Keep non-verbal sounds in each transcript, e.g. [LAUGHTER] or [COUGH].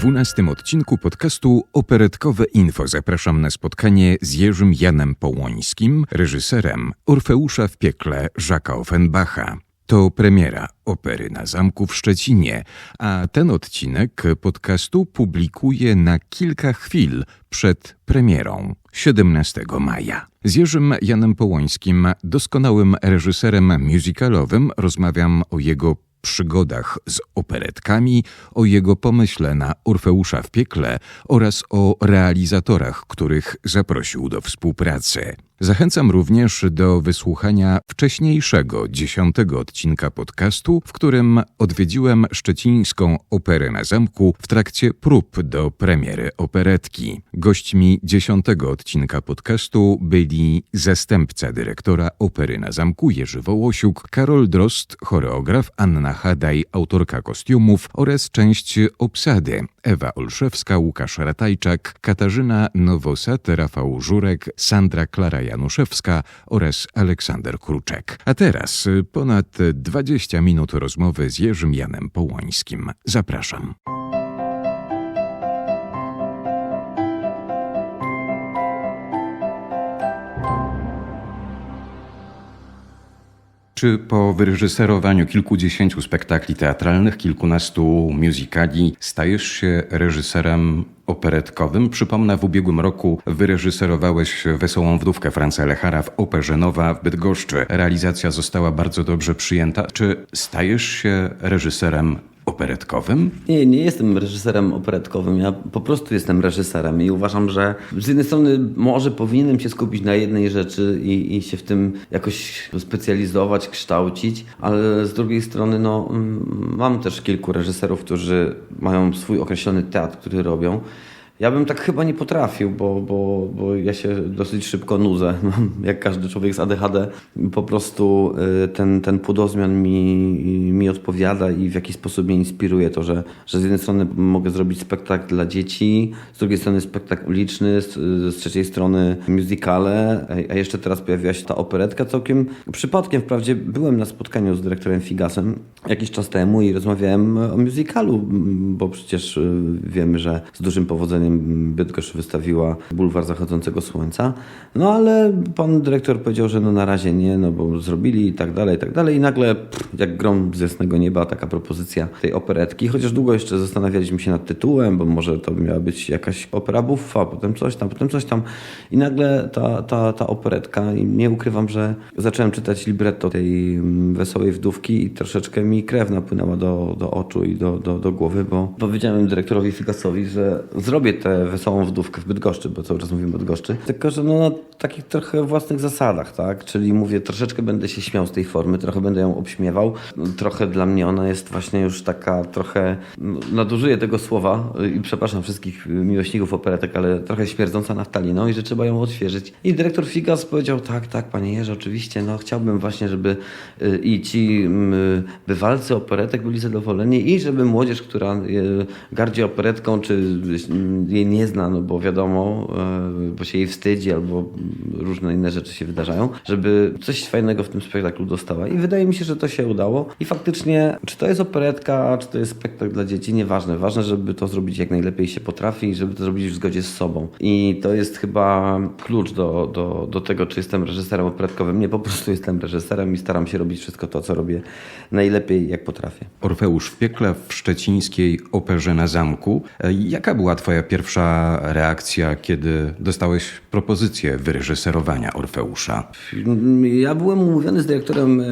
dwunastym odcinku podcastu Operetkowe Info zapraszam na spotkanie z Jerzym Janem Połońskim, reżyserem Orfeusza w piekle Żaka Offenbacha. To premiera opery na zamku w Szczecinie, a ten odcinek podcastu publikuję na kilka chwil przed premierą 17 maja. Z Jerzym Janem Połońskim, doskonałym reżyserem musicalowym, rozmawiam o jego przygodach z operetkami, o jego pomyśle na Orfeusza w piekle oraz o realizatorach, których zaprosił do współpracy. Zachęcam również do wysłuchania wcześniejszego, dziesiątego odcinka podcastu, w którym odwiedziłem szczecińską operę na zamku w trakcie prób do premiery operetki. Gośćmi dziesiątego odcinka podcastu byli zastępca dyrektora opery na zamku Jerzy Wołosiuk, Karol Drost, choreograf, Anna Hadaj, autorka kostiumów oraz część obsady Ewa Olszewska, Łukasz Ratajczak, Katarzyna Nowosad, Rafał Żurek, Sandra Klara Januszewska oraz Aleksander Kruczek. A teraz ponad 20 minut rozmowy z Jerzym Janem Połońskim. Zapraszam. Czy po wyreżyserowaniu kilkudziesięciu spektakli teatralnych, kilkunastu musicali stajesz się reżyserem operetkowym? Przypomnę, w ubiegłym roku wyreżyserowałeś Wesołą Wdówkę Franca Lechara w Operze Nowa w Bydgoszczy. Realizacja została bardzo dobrze przyjęta. Czy stajesz się reżyserem operetkowym? Nie, nie jestem reżyserem operetkowym. Ja po prostu jestem reżyserem i uważam, że z jednej strony może powinienem się skupić na jednej rzeczy i, i się w tym jakoś specjalizować, kształcić, ale z drugiej strony no, mam też kilku reżyserów, którzy mają swój określony teatr, który robią. Ja bym tak chyba nie potrafił, bo, bo, bo ja się dosyć szybko nudzę. [LAUGHS] Jak każdy człowiek z ADHD, po prostu y, ten, ten płodozmian mi, mi odpowiada i w jakiś sposób mnie inspiruje to, że, że z jednej strony mogę zrobić spektakl dla dzieci, z drugiej strony spektakl uliczny, z, z trzeciej strony musicale, a jeszcze teraz pojawiła się ta operetka. Całkiem przypadkiem wprawdzie byłem na spotkaniu z dyrektorem Figasem jakiś czas temu i rozmawiałem o musicalu, bo przecież y, wiemy, że z dużym powodzeniem Bydgoszcz wystawiła Bulwar Zachodzącego Słońca. No ale pan dyrektor powiedział, że no na razie nie, no bo zrobili i tak dalej, i tak dalej. I nagle pff, jak grom z jasnego nieba taka propozycja tej operetki. Chociaż długo jeszcze zastanawialiśmy się nad tytułem, bo może to miała być jakaś opera buffa, potem coś tam, potem coś tam. I nagle ta, ta, ta operetka i nie ukrywam, że zacząłem czytać libretto tej mm, Wesołej Wdówki i troszeczkę mi krew napłynęła do, do oczu i do, do, do głowy, bo powiedziałem dyrektorowi Figasowi, że zrobię tę Wesołą Wdówkę w Bydgoszczy, bo cały czas mówimy Bydgoszczy, tylko że no na takich trochę własnych zasadach, tak? Czyli mówię, troszeczkę będę się śmiał z tej formy, trochę będę ją obśmiewał. Trochę dla mnie ona jest właśnie już taka trochę, no, nadużyję tego słowa i przepraszam wszystkich miłośników operetek, ale trochę śmierdząca naftaliną i że trzeba ją odświeżyć. I dyrektor Figas powiedział, tak, tak, panie Jerzy, oczywiście, no chciałbym właśnie, żeby y, i ci bywalcy operetek byli zadowoleni i żeby młodzież, która y, gardzi operetką, czy y, jej nie zna, no bo wiadomo, bo się jej wstydzi albo różne inne rzeczy się wydarzają, żeby coś fajnego w tym spektaklu dostała. I wydaje mi się, że to się udało. I faktycznie, czy to jest operetka, czy to jest spektakl dla dzieci, nieważne. Ważne, żeby to zrobić jak najlepiej się potrafi i żeby to zrobić w zgodzie z sobą. I to jest chyba klucz do, do, do tego, czy jestem reżyserem operetkowym. Nie, po prostu jestem reżyserem i staram się robić wszystko to, co robię najlepiej, jak potrafię. Orfeusz w piekle w szczecińskiej operze na zamku. Jaka była twoja pierwsza reakcja, kiedy dostałeś propozycję wyreżyserowania Orfeusza? Ja byłem umówiony z dyrektorem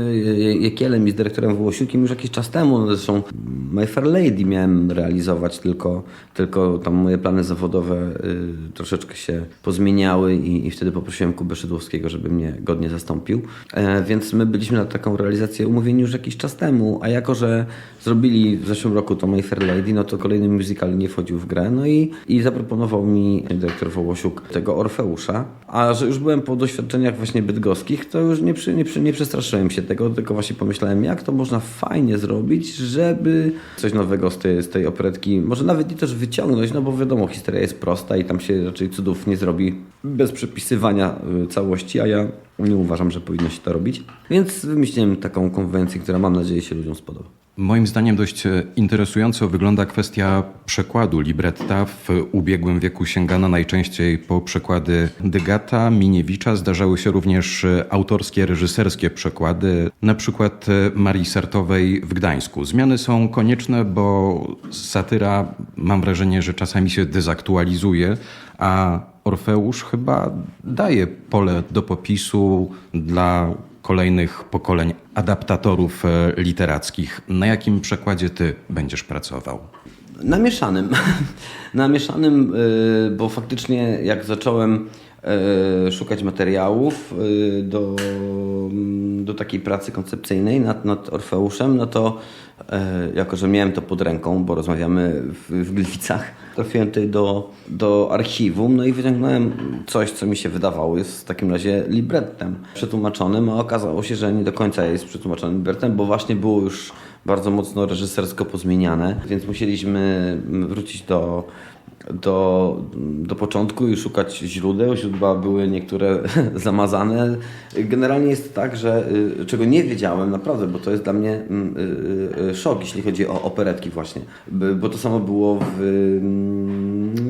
Jekielem i z dyrektorem Wołosiukiem już jakiś czas temu. Zresztą My Fair Lady miałem realizować, tylko, tylko tam moje plany zawodowe y, troszeczkę się pozmieniały i, i wtedy poprosiłem Kubę Szydłowskiego, żeby mnie godnie zastąpił. E, więc my byliśmy na taką realizację umówieni już jakiś czas temu, a jako, że zrobili w zeszłym roku to My Fair Lady, no to kolejny musical nie wchodził w grę. No i, i zaproponował mi dyrektor Wołosiuk tego Orfeusza. A że już byłem po doświadczeniach właśnie bydgoskich, to już nie, nie, nie przestraszyłem się tego, tylko właśnie pomyślałem, jak to można fajnie zrobić, żeby coś nowego z tej, z tej operetki, może nawet nie też wyciągnąć, no bo wiadomo, historia jest prosta i tam się raczej cudów nie zrobi bez przepisywania y, całości, a ja nie uważam, że powinno się to robić. Więc wymyśliłem taką konwencję, która mam nadzieję się ludziom spodoba. Moim zdaniem dość e, interesująco wygląda kwestia przekładu libretta. W ubiegłym wieku sięgano najczęściej po przekłady Dygata, Miniewicza. Zdarzały się również e, autorskie, reżyserskie przekłady, na przykład e, Marii Sartowej w Gdańsku. Zmiany są konieczne, bo satyra, mam wrażenie, że czasami się dezaktualizuje, a Orfeusz chyba daje pole do popisu dla kolejnych pokoleń adaptatorów e, literackich. Na jakim przekładzie ty będziesz pracował? Na mieszanym. [LAUGHS] Na mieszanym, y, bo faktycznie jak zacząłem y, szukać materiałów do, mm, do takiej pracy koncepcyjnej nad, nad Orfeuszem, no to jako, że miałem to pod ręką, bo rozmawiamy w, w Gliwicach, trafiłem tutaj do, do archiwum, no i wyciągnąłem coś, co mi się wydawało jest w takim razie librettem przetłumaczonym, a okazało się, że nie do końca jest przetłumaczonym librettem, bo właśnie było już bardzo mocno reżysersko pozmieniane, więc musieliśmy wrócić do, do, do początku i szukać źródeł. Źródła były niektóre [LAUGHS] zamazane. Generalnie jest tak, że y, czego nie wiedziałem naprawdę, bo to jest dla mnie mm, y, y, szok, jeśli chodzi o operetki właśnie, bo to samo było w,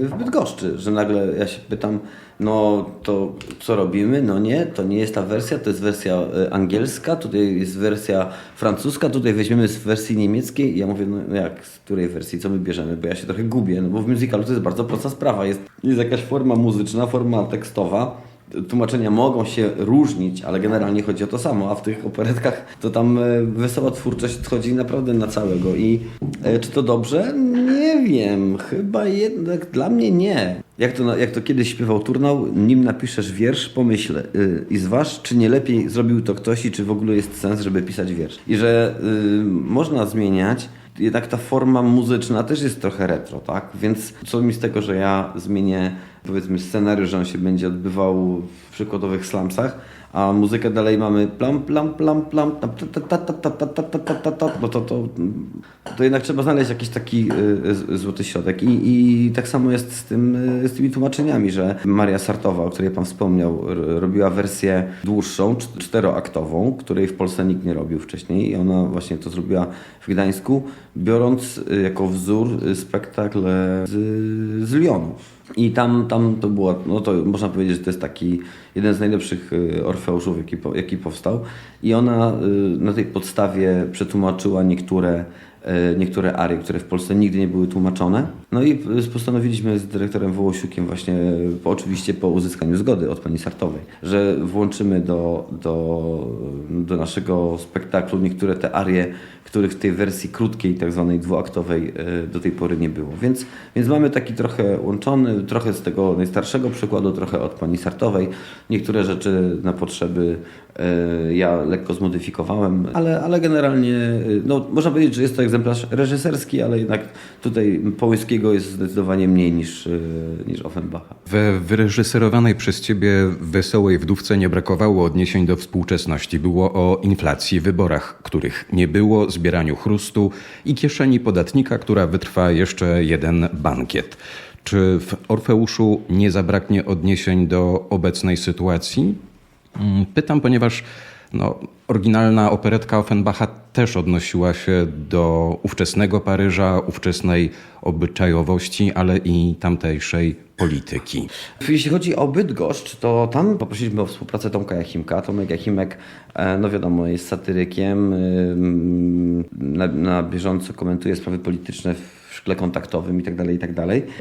mm, w Bydgoszczy, że nagle ja się pytam, no to co robimy? No nie, to nie jest ta wersja, to jest wersja angielska, tutaj jest wersja francuska, tutaj weźmiemy z wersji niemieckiej. I ja mówię, no jak, z której wersji, co my bierzemy, bo ja się trochę gubię, no bo w musicalu to jest bardzo prosta sprawa, jest, jest jakaś forma muzyczna, forma tekstowa, tłumaczenia mogą się różnić, ale generalnie chodzi o to samo, a w tych operetkach to tam e, wesoła twórczość chodzi naprawdę na całego i e, czy to dobrze? Nie wiem, chyba jednak dla mnie nie. Jak to, jak to kiedyś śpiewał Turnał, nim napiszesz wiersz, pomyśl yy, i zważ, czy nie lepiej zrobił to ktoś i czy w ogóle jest sens, żeby pisać wiersz. I że yy, można zmieniać, jednak ta forma muzyczna też jest trochę retro, tak? Więc co mi z tego, że ja zmienię powiedzmy scenariusz, że on się będzie odbywał w przykładowych slumsach, a muzykę dalej mamy plam, plam, plam, plam, no to, to, to jednak trzeba znaleźć jakiś taki złoty środek. I, i tak samo jest z, tym, z tymi tłumaczeniami, że Maria Sartowa, o której Pan wspomniał, robiła wersję dłuższą, czteroaktową, której w Polsce nikt nie robił wcześniej i ona właśnie to zrobiła w Gdańsku, biorąc jako wzór spektakl z, z. I tam, tam to było, no to można powiedzieć, że to jest taki jeden z najlepszych Orfeuszów, jaki, jaki powstał. I ona na tej podstawie przetłumaczyła niektóre E, niektóre arie, które w Polsce nigdy nie były tłumaczone. No i postanowiliśmy z dyrektorem Wołosiukiem właśnie, po, oczywiście po uzyskaniu zgody od pani Sartowej, że włączymy do, do, do naszego spektaklu niektóre te arie, których w tej wersji krótkiej, tak zwanej dwuaktowej e, do tej pory nie było. Więc, więc mamy taki trochę łączony, trochę z tego najstarszego przykładu, trochę od pani Sartowej. Niektóre rzeczy na potrzeby e, ja lekko zmodyfikowałem, ale, ale generalnie no, można powiedzieć, że jest to egzemplarz reżyserski, ale jednak tutaj Połyskiego jest zdecydowanie mniej niż, e, niż Offenbacha. We wyreżyserowanej przez ciebie Wesołej Wdówce nie brakowało odniesień do współczesności. Było o inflacji, wyborach, których nie było, zbieraniu chrustu i kieszeni podatnika, która wytrwa jeszcze jeden bankiet. Czy w Orfeuszu nie zabraknie odniesień do obecnej sytuacji? Mm, pytam, ponieważ no, oryginalna operetka Offenbacha też odnosiła się do ówczesnego Paryża, ówczesnej obyczajowości, ale i tamtejszej polityki. Jeśli chodzi o Bydgoszcz, to tam poprosiliśmy o współpracę Tomka Jachimka. Tomek Jachimek, e, no wiadomo, jest satyrykiem, na, na bieżąco komentuje sprawy polityczne w szkle kontaktowym i tak dalej, i tak.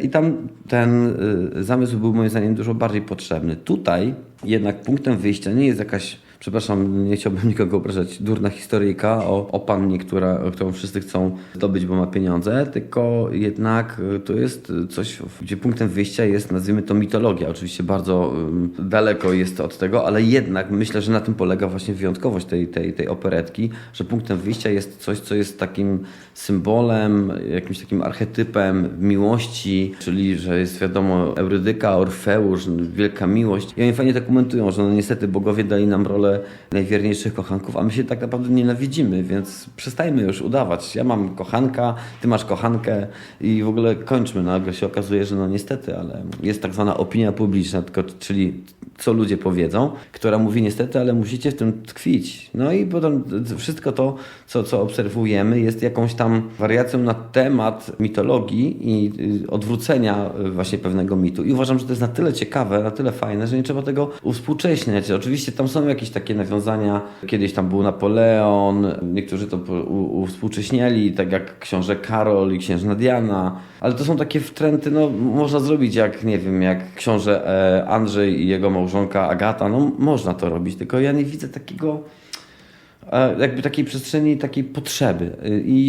I tam ten y, zamysł był moim zdaniem dużo bardziej potrzebny. Tutaj jednak punktem wyjścia nie jest jakaś przepraszam, nie chciałbym nikogo obrażać, durna historyjka o, o pannie, która, którą wszyscy chcą zdobyć, bo ma pieniądze, tylko jednak y, to jest coś, gdzie punktem wyjścia jest, nazwijmy to mitologia. Oczywiście bardzo um, daleko jest od tego, ale jednak myślę, że na tym polega właśnie wyjątkowość tej, tej, tej operetki, że punktem wyjścia jest coś, co jest takim symbolem, jakimś takim archetypem miłości, czyli, że jest wiadomo Eurydyka, Orfeusz, wielka miłość. I oni fajnie to komentują, że no niestety bogowie dali nam rolę najwierniejszych kochanków, a my się tak naprawdę nienawidzimy, więc przestajmy już udawać. Ja mam kochanka, ty masz kochankę i w ogóle kończmy. Nagle się okazuje, że no niestety, ale jest tak zwana opinia publiczna, tylko, czyli co ludzie powiedzą, która mówi niestety, ale musicie w tym tkwić. No i potem wszystko to, co, co obserwujemy, jest jakąś tam wariacją na temat mitologii i y, odwrócenia y, właśnie pewnego mitu. I uważam, że to jest na tyle ciekawe, na tyle fajne, że nie trzeba tego uwspółcześniać. Oczywiście tam są jakieś takie nawiązania. Kiedyś tam był Napoleon, niektórzy to uwspółcześniali, tak jak książę Karol i księżna Diana. Ale to są takie wtręty, no można zrobić jak, nie wiem, jak książę e, Andrzej i jego małżonka Agata. No można to robić, tylko ja nie widzę takiego jakby takiej przestrzeni, takiej potrzeby. I,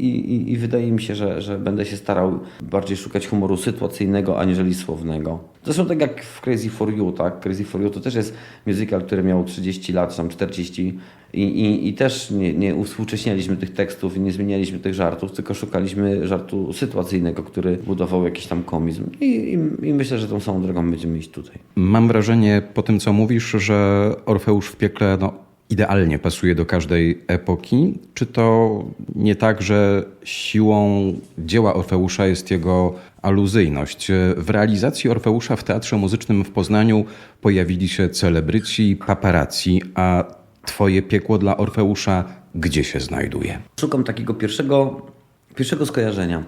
i, i wydaje mi się, że, że będę się starał bardziej szukać humoru sytuacyjnego, aniżeli słownego. Zresztą tak jak w Crazy for You, tak? Crazy for You to też jest musical, który miał 30 lat, czy tam 40 i, i, i też nie, nie uwspółcześnialiśmy tych tekstów i nie zmienialiśmy tych żartów, tylko szukaliśmy żartu sytuacyjnego, który budował jakiś tam komizm. I, i, i myślę, że tą samą drogą będziemy iść tutaj. Mam wrażenie po tym, co mówisz, że Orfeusz w piekle no, idealnie pasuje do każdej epoki. Czy to nie tak, że siłą dzieła Orfeusza jest jego aluzyjność? W realizacji Orfeusza w Teatrze Muzycznym w Poznaniu pojawili się celebryci, paparazzi, a twoje piekło dla Orfeusza gdzie się znajduje? Szukam takiego pierwszego, pierwszego skojarzenia.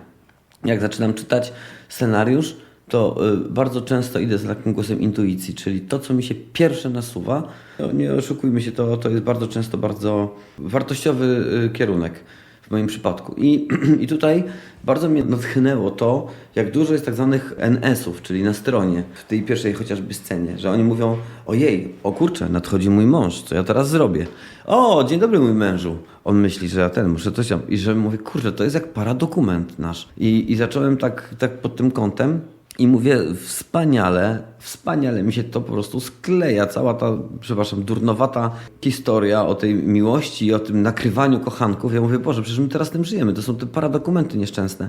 Jak zaczynam czytać scenariusz, to y, bardzo często idę za takim głosem intuicji, czyli to, co mi się pierwsze nasuwa, no nie oszukujmy się, to, to jest bardzo często bardzo wartościowy y, kierunek w moim przypadku. I, [CLEARS THROAT] I tutaj bardzo mnie natchnęło to, jak dużo jest tak zwanych NS-ów, czyli na stronie, w tej pierwszej chociażby scenie, że oni mówią, ojej, o kurczę, nadchodzi mój mąż, co ja teraz zrobię? O, dzień dobry mój mężu. On myśli, że ja ten, muszę coś tam. I że mówię, kurczę, to jest jak paradokument nasz. I, i zacząłem tak, tak pod tym kątem i mówię, wspaniale, wspaniale mi się to po prostu skleja. Cała ta, przepraszam, durnowata historia o tej miłości i o tym nakrywaniu kochanków. Ja mówię, Boże, przecież my teraz tym żyjemy. To są te paradokumenty nieszczęsne.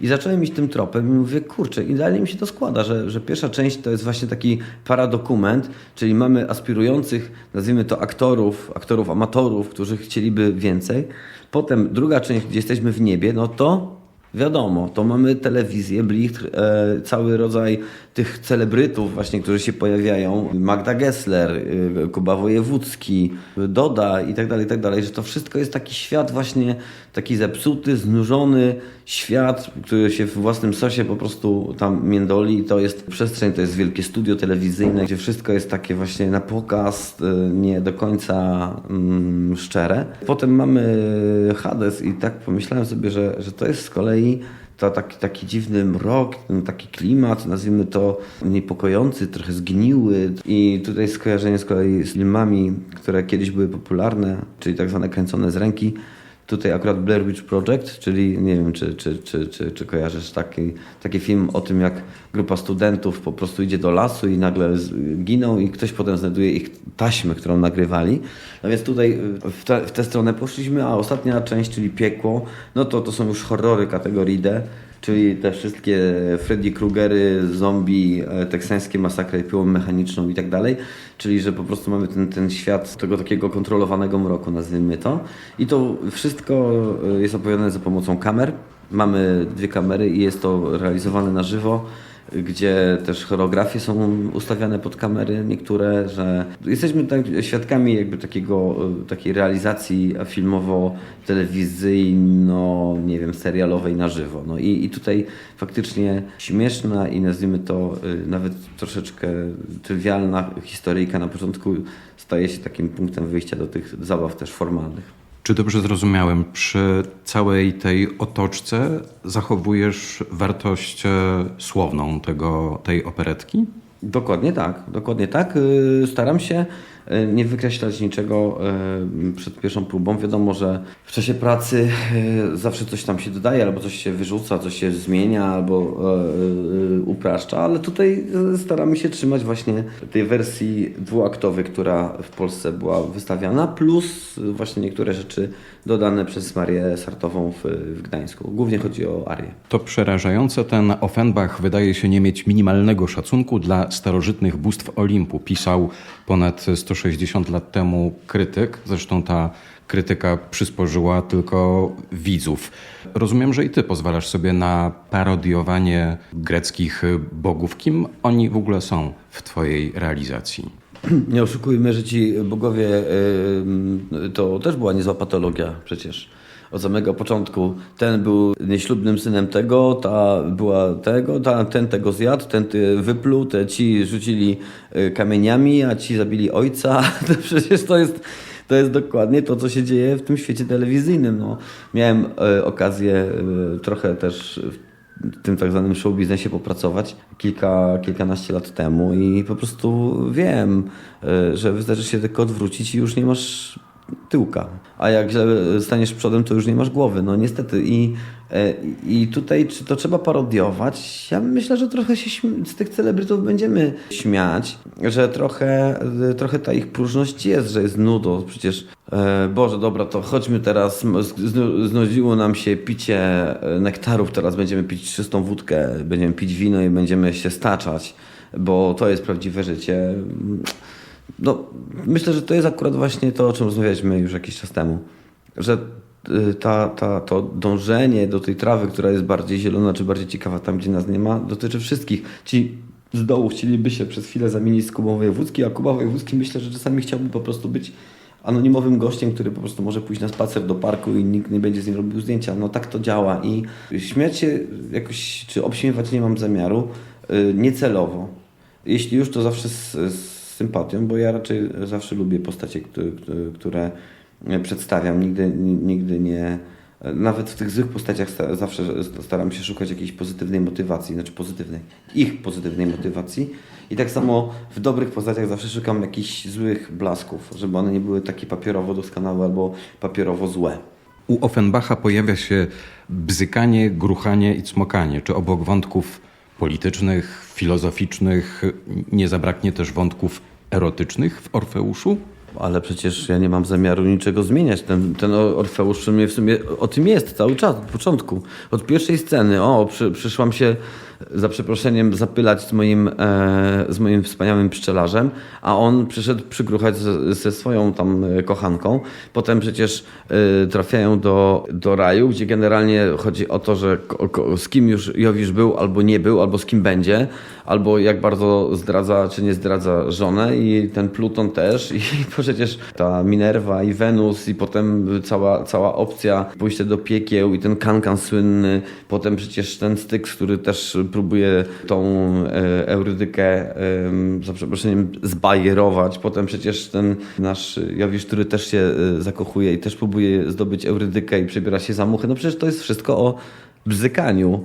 I zacząłem iść tym tropem i mówię, kurczę, idealnie mi się to składa, że, że pierwsza część to jest właśnie taki paradokument, czyli mamy aspirujących, nazwijmy to aktorów, aktorów amatorów, którzy chcieliby więcej. Potem druga część, gdzie jesteśmy w niebie, no to Wiadomo, to mamy telewizję, blichtr, e, cały rodzaj tych celebrytów właśnie, którzy się pojawiają. Magda Gessler, e, Kuba Wojewódzki, Doda i tak dalej, i tak dalej, że to wszystko jest taki świat właśnie, taki zepsuty, znużony świat, który się w własnym sosie po prostu tam międoli. To jest przestrzeń, to jest wielkie studio telewizyjne, gdzie wszystko jest takie właśnie na pokaz, e, nie do końca mm, szczere. Potem mamy Hades i tak pomyślałem sobie, że, że to jest z kolei to taki, taki dziwny mrok, taki klimat, nazwijmy to niepokojący, trochę zgniły. I tutaj skojarzenie z kolei z filmami, które kiedyś były popularne, czyli tak zwane kręcone z ręki. Tutaj akurat Blair Witch Project, czyli nie wiem, czy, czy, czy, czy, czy kojarzysz taki, taki film o tym, jak grupa studentów po prostu idzie do lasu i nagle giną i ktoś potem znajduje ich taśmę, którą nagrywali. No więc tutaj y, w, te, w tę stronę poszliśmy, a ostatnia część, czyli piekło, no to to są już horrory kategorii D. Czyli te wszystkie Freddy Kruegery, zombie, e, teksańskie masakry piłą mechaniczną i tak dalej. Czyli, że po prostu mamy ten, ten świat tego takiego kontrolowanego mroku, nazwijmy to. I to wszystko e, jest opowiadane za pomocą kamer. Mamy dwie kamery i jest to realizowane na żywo gdzie też choreografie są ustawiane pod kamery niektóre, że jesteśmy tak świadkami jakby takiego, e, takiej realizacji filmowo-telewizyjno, nie wiem, serialowej na żywo. No i, i tutaj faktycznie śmieszna i nazwijmy to y, nawet troszeczkę trywialna historyjka na początku staje się takim punktem wyjścia do tych zabaw też formalnych. Czy dobrze zrozumiałem, przy całej tej otoczce zachowujesz wartość e, słowną tego, tej operetki? Dokładnie tak, dokładnie tak. Y, Staram się nie wykreślać niczego y, przed pierwszą próbą. Wiadomo, że w czasie pracy y, zawsze coś tam się dodaje, albo coś się wyrzuca, coś się zmienia, albo upraszcza, ale tutaj staramy się trzymać właśnie tej wersji dwuaktowej, która w Polsce była wystawiana, plus właśnie niektóre rzeczy dodane przez Marię Sartową w, w Gdańsku. Głównie chodzi o Arię. To przerażające, ten Offenbach wydaje się nie mieć minimalnego szacunku dla starożytnych bóstw Olimpu. Pisał ponad 160 160 lat temu krytyk, zresztą ta krytyka przysporzyła tylko widzów. Rozumiem, że i ty pozwalasz sobie na parodiowanie greckich bogów. Kim oni w ogóle są w twojej realizacji? [CLEARS THROAT] Nie oszukujmy, że ci bogowie to też była niezła patologia przecież. Od samego początku ten był nieślubnym synem tego, ta była tego, ta, ten tego zjadł, ten ty wypluł, te ci rzucili y, kamieniami, a ci zabili ojca. [LAUGHS] To przecież to jest, to jest dokładnie to, co się dzieje w tym świecie telewizyjnym. No, miałem y, okazję y, trochę też w tym tak zwanym show biznesie popracować kilka, kilkanaście lat temu i po prostu wiem, że wystarczy się tylko odwrócić i już nie masz tyłka. A jak staniesz przodem, to już nie masz głowy. No niestety. I, e, i tutaj, czy to trzeba parodiować? Ja myślę, że trochę się z tych celebrytów będziemy śmiać, że trochę, trochę ta ich próżność jest, że jest nudo. Przecież, e, Boże, dobra, to chodźmy teraz. Znudziło nam się picie e, nektarów, teraz będziemy pić czystą wódkę, będziemy pić wino i będziemy się staczać, bo to jest prawdziwe życie. No, myślę, że to jest akurat właśnie to, o czym rozmawialiśmy już jakiś czas temu. Że y, ta, ta, to dążenie do tej trawy, która jest bardziej zielona, czy bardziej ciekawa tam, gdzie nas nie ma, dotyczy wszystkich. Ci z dołu chcieliby się przez chwilę zamienić z Kubą Wojewódzki, a Kuba Wojewódzki myślę, że czasami chciałby po prostu być anonimowym gościem, który po prostu może pójść na spacer do parku i nikt nie będzie z nim robił zdjęcia. No tak to działa i śmiać się jakoś, czy obśmiewać nie mam zamiaru, y, niecelowo. Jeśli już, to zawsze z, z sympatią, bo ja raczej zawsze lubię postacie, które, przedstawiam. Nigdy, nigdy nie. Nawet w tych złych postaciach sta- zawsze staram się szukać jakiejś pozytywnej motywacji, znaczy pozytywnej, ich pozytywnej motywacji. I tak samo w dobrych postaciach zawsze szukam jakichś złych blasków, żeby one nie były takie papierowo doskonałe albo papierowo złe. U Offenbacha pojawia się bzykanie, gruchanie i cmokanie. Czy obok wątków politycznych, filozoficznych nie zabraknie też wątków erotycznych w Orfeuszu? Ale przecież ja nie mam zamiaru niczego zmieniać. Ten, ten Orfeusz w sumie, w sumie o tym jest cały czas, od początku. Od pierwszej sceny. O, przy, przyszłam się za przeproszeniem zapylać z moim, e, z moim wspaniałym pszczelarzem, a on przyszedł przygruchać ze swoją tam e, kochanką. Potem przecież e, trafiają do, do raju, gdzie generalnie chodzi o to, że ko, ko, z kim już Jowisz był, albo nie był, albo z kim będzie, albo jak bardzo zdradza czy nie zdradza żonę i ten Pluton też i [LAUGHS] przecież ta Minerva i Wenus i potem cała, cała opcja pójście do piekieł i ten kankan słynny, potem przecież ten styk, który też próbuje tą e, Eurydykę za przeproszeniem zbajerować, potem przecież ten nasz Jowisz, który też się e, zakochuje i też próbuje zdobyć Eurydykę i przebiera się za muchy, no przecież to jest wszystko o bzykaniu.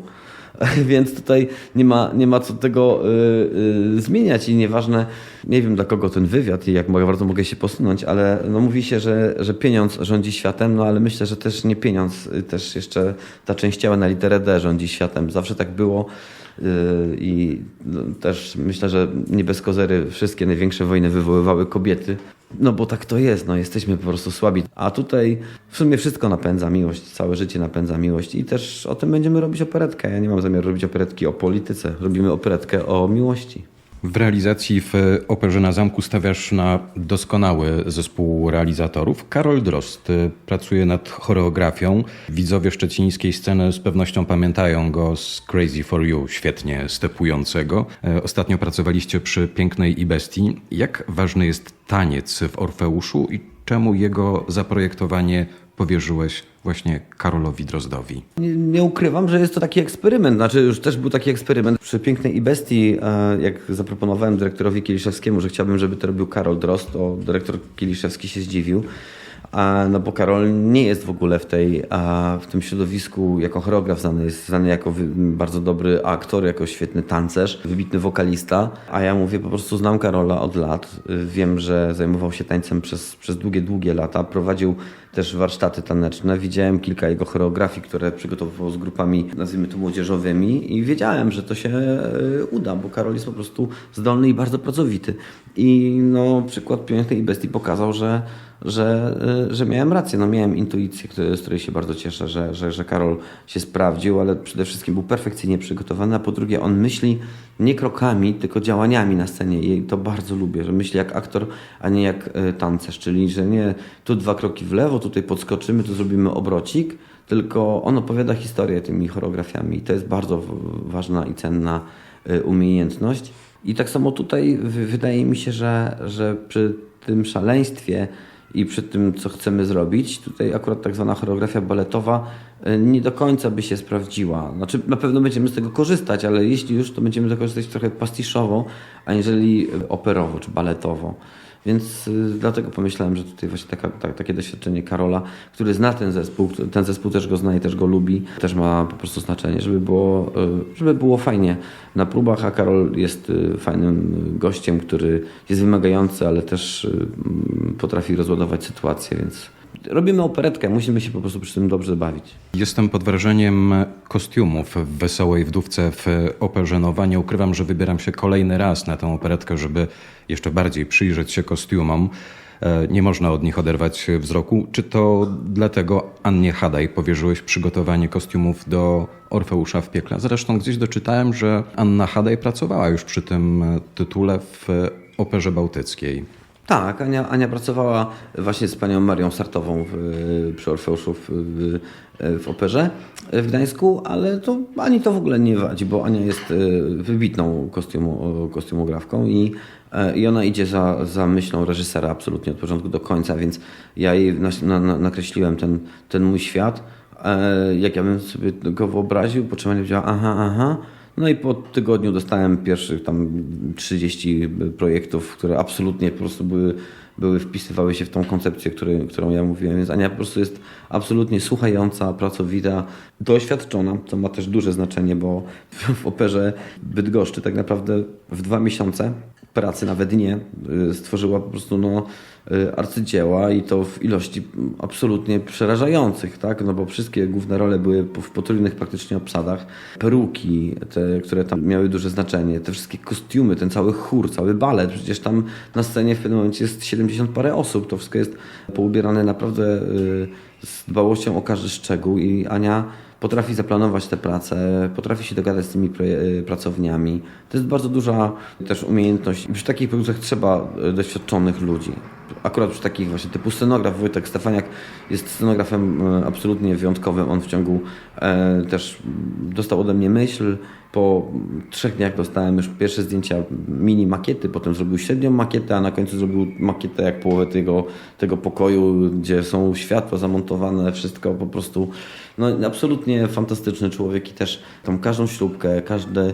[LAUGHS] Więc tutaj nie ma, nie ma co tego y, y, zmieniać i nieważne, nie wiem dla kogo ten wywiad i jak bardzo mogę się posunąć, ale no mówi się, że, że pieniądz rządzi światem, no ale myślę, że też nie pieniądz, y, też jeszcze ta część ciała na literę D rządzi światem. Zawsze tak było i no, też myślę, że nie bez kozery wszystkie największe wojny wywoływały kobiety. No bo tak to jest, no jesteśmy po prostu słabi. A tutaj w sumie wszystko napędza miłość, całe życie napędza miłość i też o tym będziemy robić operetkę. Ja nie mam zamiaru robić operetki o polityce, robimy operetkę o miłości. W realizacji w Operze na Zamku stawiasz na doskonały zespół realizatorów. Karol Drost y, pracuje nad choreografią. Widzowie szczecińskiej sceny z pewnością pamiętają go z Crazy for You, świetnie stepującego. Y, Ostatnio pracowaliście przy Pięknej i Bestii. Jak ważny jest taniec w Orfeuszu i czemu jego zaprojektowanie powierzyłeś właśnie Karolowi Drozdowi? Nie, nie ukrywam, że jest to taki eksperyment. Znaczy, już też był taki eksperyment przy Pięknej i Bestii, e, jak zaproponowałem dyrektorowi Kieliszewskiemu, że chciałbym, żeby to robił Karol Drost, to dyrektor Kieliszewski się zdziwił. No bo Karol nie jest w ogóle w, tej, w tym środowisku jako choreograf znany, jest znany jako bardzo dobry aktor, jako świetny tancerz, wybitny wokalista. A ja mówię, po prostu znam Karola od lat. Wiem, że zajmował się tańcem przez, przez długie, długie lata. Prowadził też warsztaty taneczne. Widziałem kilka jego choreografii, które przygotowywał z grupami, nazwijmy to młodzieżowymi i wiedziałem, że to się y, uda, bo Karol jest po prostu zdolny i bardzo pracowity. I no, przykład Pięknej Bestii pokazał, że że, y, że miałem rację. No, miałem intuicję, z której się bardzo cieszę, że, że, że Karol się sprawdził, ale przede wszystkim był perfekcyjnie przygotowany, a po drugie on myśli nie krokami, tylko działaniami na scenie i to bardzo lubię, że myśli jak aktor, a nie jak y, tancerz, czyli że nie tu dwa kroki w lewo, tutaj podskoczymy, tu zrobimy obrocik, tylko on opowiada historię tymi choreografiami i to jest bardzo ważna i cenna y, umiejętność. I tak samo tutaj wydaje mi się, że, że przy tym szaleństwie i przy tym, co chcemy zrobić, tutaj akurat tak zwana choreografia baletowa y, nie do końca by się sprawdziła. Znaczy, na pewno będziemy z tego korzystać, ale jeśli już, to będziemy tego korzystać trochę pastiszowo, aniżeli operowo czy baletowo. Więc y, dlatego pomyślałem, że tutaj właśnie taka, tak, takie doświadczenie Karola, który zna ten zespół, ten zespół też go zna i też go lubi, też ma po prostu znaczenie, żeby było, y, żeby było fajnie na próbach, a Karol jest y, fajnym gościem, który jest wymagający, ale też potrafi rozładować sytuację, więc robimy operetkę, musimy się po prostu przy tym dobrze bawić. Jestem pod wrażeniem kostiumów w Wesołej Wdówce w Operze Nowa. Nie ukrywam, że wybieram się kolejny raz na tę operetkę, żeby jeszcze bardziej przyjrzeć się kostiumom. E, Nie można od nich oderwać wzroku. Czy to dlatego Annie Hadaj powierzyłeś przygotowanie kostiumów do Orfeusza w piekle? Zresztą gdzieś doczytałem, że Anna Hadaj pracowała już przy tym tytule w Operze Bałtyckiej. Tak, Ania, Ania pracowała właśnie z panią Marią Sartową w, przy Orfeuszu w, w, operze w Gdańsku, ale to Ani to w ogóle nie wadzi, bo Ania jest e, wybitną kostiumu, kostiumografką i, e, i ona idzie za, za myślą reżysera absolutnie od początku do końca, więc ja jej na, na, nakreśliłem ten, ten mój świat. E, Jak ja bym sobie go wyobraził, po czym Ania powiedziała aha, aha, no i po tygodniu dostałem pierwszych tam 30 projektów, które absolutnie po prostu były, były wpisywały się w tą koncepcję, który, którą ja mówiłem. Więc Ania po prostu jest absolutnie słuchająca, pracowita, doświadczona, co ma też duże znaczenie, bo [LAUGHS] w operze Bydgoszczy tak naprawdę w dwa miesiące pracy, nawet nie, y, stworzyła po prostu no, arcydzieła i to w ilości absolutnie przerażających, tak? No bo wszystkie główne role były w potrójnych praktycznie obsadach. Peruki, te, które tam miały duże znaczenie, te wszystkie kostiumy, ten cały chór, cały balet, przecież tam na scenie w pewnym momencie jest 70 parę osób, to wszystko jest poubierane naprawdę y, z dbałością o każdy szczegół i Ania potrafi zaplanować te prace, potrafi się dogadać z tymi y, pracowniami. To jest bardzo duża też umiejętność. Przy takich produktach trzeba y, doświadczonych ludzi. Akurat przy takich właśnie typu scenograf Wojtek Stefaniak jest scenografem y, absolutnie wyjątkowym. On w ciągu e, też dostał ode mnie myśl. Po trzech dniach dostałem już pierwsze zdjęcia mini makiety, potem zrobił średnią makietę, a na końcu zrobił makietę jak połowę tego, tego pokoju, gdzie są światła zamontowane, wszystko po prostu no, absolutnie fantastyczny człowiek i też tam każdą śrubkę, każde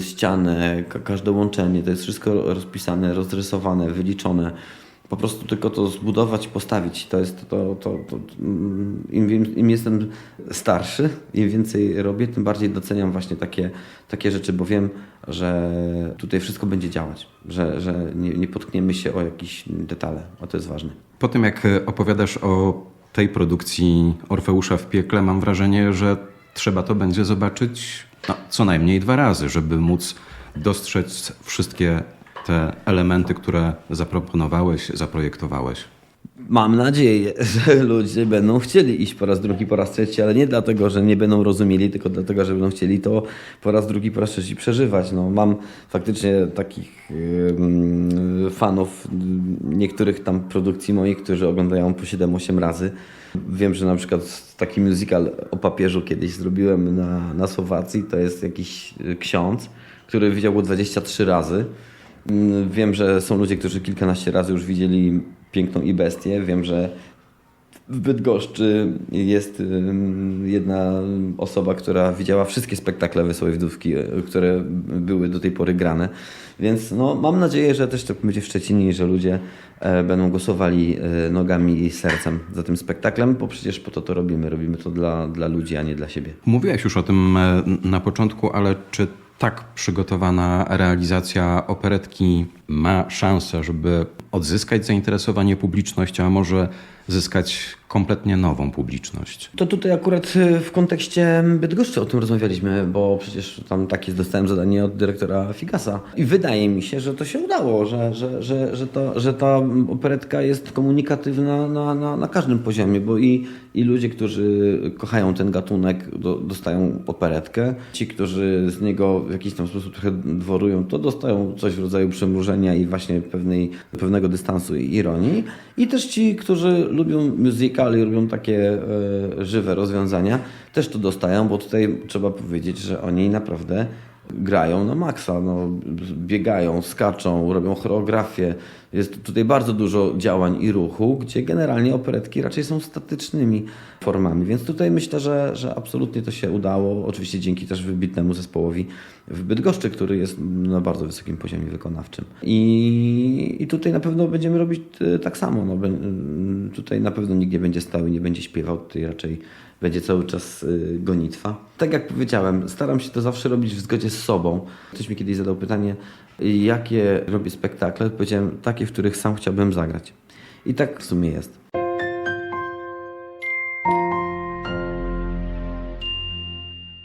ścianę, ka- każde łączenie, to jest wszystko rozpisane, rozrysowane, wyliczone. Po prostu tylko to zbudować, postawić. To jest to, to, to mm, im, im jestem starszy, im więcej robię, tym bardziej doceniam właśnie takie, takie rzeczy, bo wiem, że tutaj wszystko będzie działać, że, że nie, nie potkniemy się o jakieś detale, a to jest ważne. Po tym, jak e, opowiadasz o tej produkcji Orfeusza w piekle, mam wrażenie, że trzeba to będzie zobaczyć no, co najmniej dwa razy, żeby móc dostrzec wszystkie te elementy, które zaproponowałeś, zaprojektowałeś. Mam nadzieję, [LAUGHS] że ludzie będą chcieli iść po raz drugi, po raz trzeci, ale nie dlatego, że nie będą rozumieli, tylko dlatego, że będą chcieli to po raz drugi, po raz trzeci przeżywać. No, mam faktycznie takich ym, fanów niektórych tam produkcji moich, którzy oglądają po 7-8 razy. Wiem, że na przykład taki musical o papieżu kiedyś zrobiłem na, na Słowacji, to jest jakiś y, ksiądz, który widział go 23 razy. Mm, Wiem, że są ludzie, którzy kilkanaście razy już widzieli Piękną i Bestię. Wiem, że w Bydgoszczy jest ym, jedna osoba, która widziała wszystkie spektakle Wesołej Wdówki, y, które były do tej pory grane. Więc no, mam nadzieję, że też tak będzie w Szczecinie i że ludzie e, będą głosowali e, nogami i sercem za tym spektaklem, bo przecież po to to robimy. Robimy to dla, dla ludzi, a nie dla siebie. Mówiłeś już o tym e, na początku, ale czy tak przygotowana realizacja operetki ma szansę, żeby odzyskać zainteresowanie publiczności, a może zyskać kompletnie nową publiczność. To tutaj akurat y, w kontekście Bydgoszczy o tym rozmawialiśmy, bo przecież tam takie dostałem zadanie od dyrektora Figasa. I wydaje mi się, że to się udało, że, że, że, że, to, że ta operetka jest komunikatywna na, na, na każdym poziomie, bo i, i ludzie, którzy kochają ten gatunek, do, dostają operetkę. Ci, którzy z niego w jakiś tam sposób trochę dworują, to dostają coś w rodzaju przemrużenia i właśnie pewnej, pewnego dystansu i ironii. I też ci, którzy lubią musicale lubią takie e, żywe rozwiązania, też to dostają, bo tutaj trzeba powiedzieć, że oni naprawdę grają na maksa, no, biegają, skaczą, robią choreografię. Jest tutaj bardzo dużo działań i ruchu, gdzie generalnie operetki raczej są statycznymi formami, więc tutaj myślę, że, że absolutnie to się udało. Oczywiście dzięki też wybitnemu zespołowi w Bydgoszczy, który jest na bardzo wysokim poziomie wykonawczym. I, i tutaj na pewno będziemy robić e, tak samo. No, tutaj na pewno nikt nie będzie stał i nie będzie śpiewał, tutaj raczej będzie cały czas y, gonitwa. Tak jak powiedziałem, staram się to zawsze robić w zgodzie z sobą. Ktoś mi kiedyś zadał pytanie, jakie robię spektakle. Powiedziałem, takie, w których sam chciałbym zagrać. I tak w sumie jest.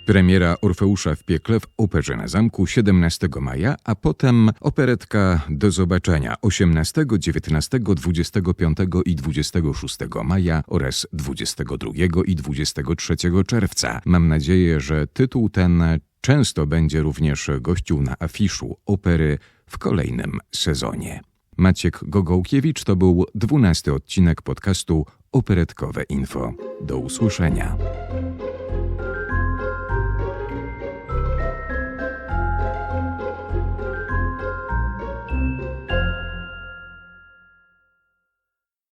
Premiera Orfeusza w piekle w Operze na Zamku 17 maja, a potem operetka Do zobaczenia 18, 19, 25 i 26 maja oraz 22 i 23 czerwca. Mam nadzieję, że tytuł ten często będzie również gościł na afiszu opery w kolejnym sezonie. Maciek Gogołkiewicz to był 12 odcinek podcastu Operetkowe Info. Do usłyszenia.